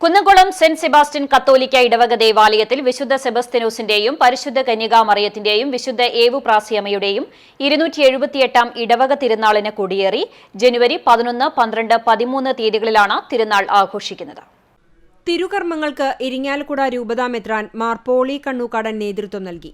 Kunnamkulam saint Sebastian കത്തോലിക്ക ഇടവക ദേവാലയത്തിൽ വിശുദ്ധ സെബസ്തിനോസിന്റെയും പരിശുദ്ധ കന്യകാ മറിയത്തിന്റെയും വിശുദ്ധ ഏവു പ്രാസിയമ്മയുടെയും ഇരുന്നൂറ്റി എഴുപത്തിയെട്ടാം ഇടവക തിരുനാളിന് കൊടിയേറി ജനുവരി പതിനൊന്ന് പന്ത്രണ്ട് പതിമൂന്ന് തീയതികളിലാണ് തിരുനാൾ ആഘോഷിക്കുന്നത്. തിരുകർമ്മങ്ങൾക്ക് ഇരിങ്ങാലക്കുട രൂപതാമെത്രാൻ മാർ പോളി കണ്ണൂക്കാടൻ നേതൃത്വം നൽകി.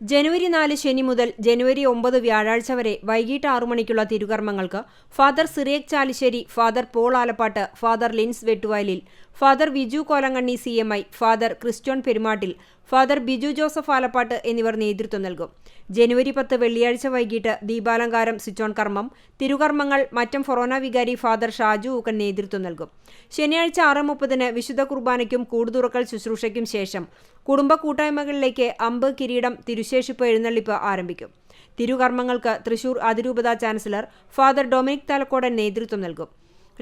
ജനുവരി നാല് ശനി മുതൽ ജനുവരി ഒമ്പത് വ്യാഴാഴ്ച വരെ വൈകിട്ട് ആറു മണിക്കുള്ള തിരുകർമ്മങ്ങൾക്ക് father Cyriac Chalissery father Paul Alappatt father Lins Vettuvayalil father Viju Kolanganni C M I father Christyon Perumattil father Biju Joseph Alappatt എന്നിവർ നേതൃത്വം നൽകും. ജനുവരി പത്ത് വെള്ളിയാഴ്ച വൈകിട്ട് ദീപാലങ്കാരം സ്വിച്ച് ഓൺ കർമ്മം തിരുകർമ്മങ്ങൾ മറ്റം ഫൊറോന വികാരി ഫാദർ ഷാജു ഊക്കൻ നേതൃത്വം നൽകും. ശനിയാഴ്ച ആറ് മുപ്പതിന് വിശുദ്ധ കുർബാനയ്ക്കും കൂടുതുറക്കൽ ശുശ്രൂഷയ്ക്കും ശേഷം കുടുംബ കൂട്ടായ്മകളിലേക്ക് അമ്പ് കിരീടം തിരുശേഷിപ്പ് എഴുന്നള്ളിപ്പ് ആരംഭിക്കും. തിരുകർമ്മങ്ങൾക്ക് തൃശൂർ അതിരൂപത ചാൻസലർ ഫാദർ ഡൊമിനിക് തലക്കോടൻ നേതൃത്വം നൽകും.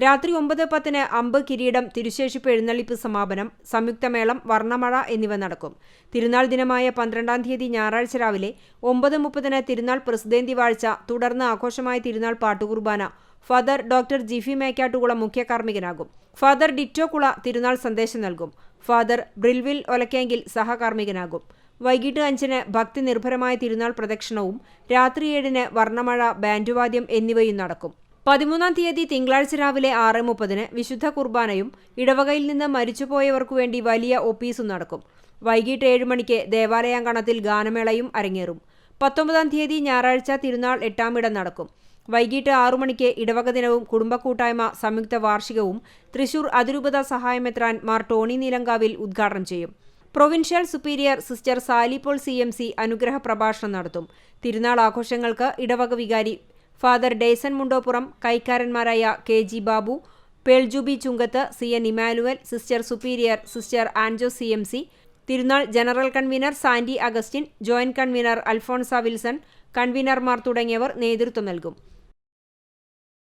രാത്രി ഒമ്പത് പത്തിന് അമ്പ് കിരീടം തിരുശേഷിപ്പ് എഴുന്നള്ളിപ്പ് സമാപനം സംയുക്തമേളം വർണമഴ എന്നിവ നടക്കും. തിരുനാൾ ദിനമായ പന്ത്രണ്ടാം തീയതി ഞായറാഴ്ച രാവിലെ ഒമ്പത് മുപ്പതിന് തിരുനാൾ പ്രസിദ്ധേന്തി വാഴ്ച തുടർന്ന് ആഘോഷമായ തിരുനാൾ പാട്ടുകുർബാന ഫാദർ ഡോക്ടർ ജിഫി മേക്കാട്ടുകുള മുഖ്യ കാർമ്മികനാകും. ഫാദർ ഡിറ്റോകുള തിരുനാൾ സന്ദേശം നൽകും. ഫാദർ ബ്രിൽവിൽ ഒലക്കേങ്കിൽ സഹകാർമ്മികനാകും. വൈകിട്ട് അഞ്ചിന് ഭക്തി നിർഭരമായ തിരുനാൾ പ്രദക്ഷിണവും രാത്രി ഏഴിന് വർണമഴ ബാൻഡുവാദ്യം എന്നിവയും നടക്കും. പതിമൂന്നാം തീയതി തിങ്കളാഴ്ച രാവിലെ ആറ് മുപ്പതിന് വിശുദ്ധ കുർബാനയും ഇടവകയിൽ നിന്ന് മരിച്ചുപോയവർക്കു വേണ്ടി വലിയ ഒപ്പീസും നടക്കും. വൈകിട്ട് ഏഴ് മണിക്ക് ദേവാലയാങ്കണത്തിൽ ഗാനമേളയും അരങ്ങേറും. പത്തൊമ്പതാം തീയതി ഞായറാഴ്ച തിരുനാൾ എട്ടാമിടം നടക്കും. വൈകിട്ട് ആറു മണിക്ക് ഇടവക ദിനവും കുടുംബ കൂട്ടായ്മ സംയുക്ത വാർഷികവും തൃശൂർ അതിരൂപത സഹായമെത്രാൻ മാർ ടോണി നീലങ്കാവിൽ ഉദ്ഘാടനം ചെയ്യും. Provincial superior sister Sally Paul C M C അനുഗ്രഹ പ്രഭാഷണം നടത്തും. തിരുനാൾ ആഘോഷങ്ങൾക്ക് ഇടവക വികാരി father Taison Mundoppuram കൈക്കാരന്മാരായ K G Babu Pearljuby Chunkath C N Emmanuel sister superior sister Anjo C M C തിരുനാൾ general convener Sandy Augustine joint convener Alphonsa Wilson കൺവീനർമാർ തുടങ്ങിയവർ നേതൃത്വം നൽകും.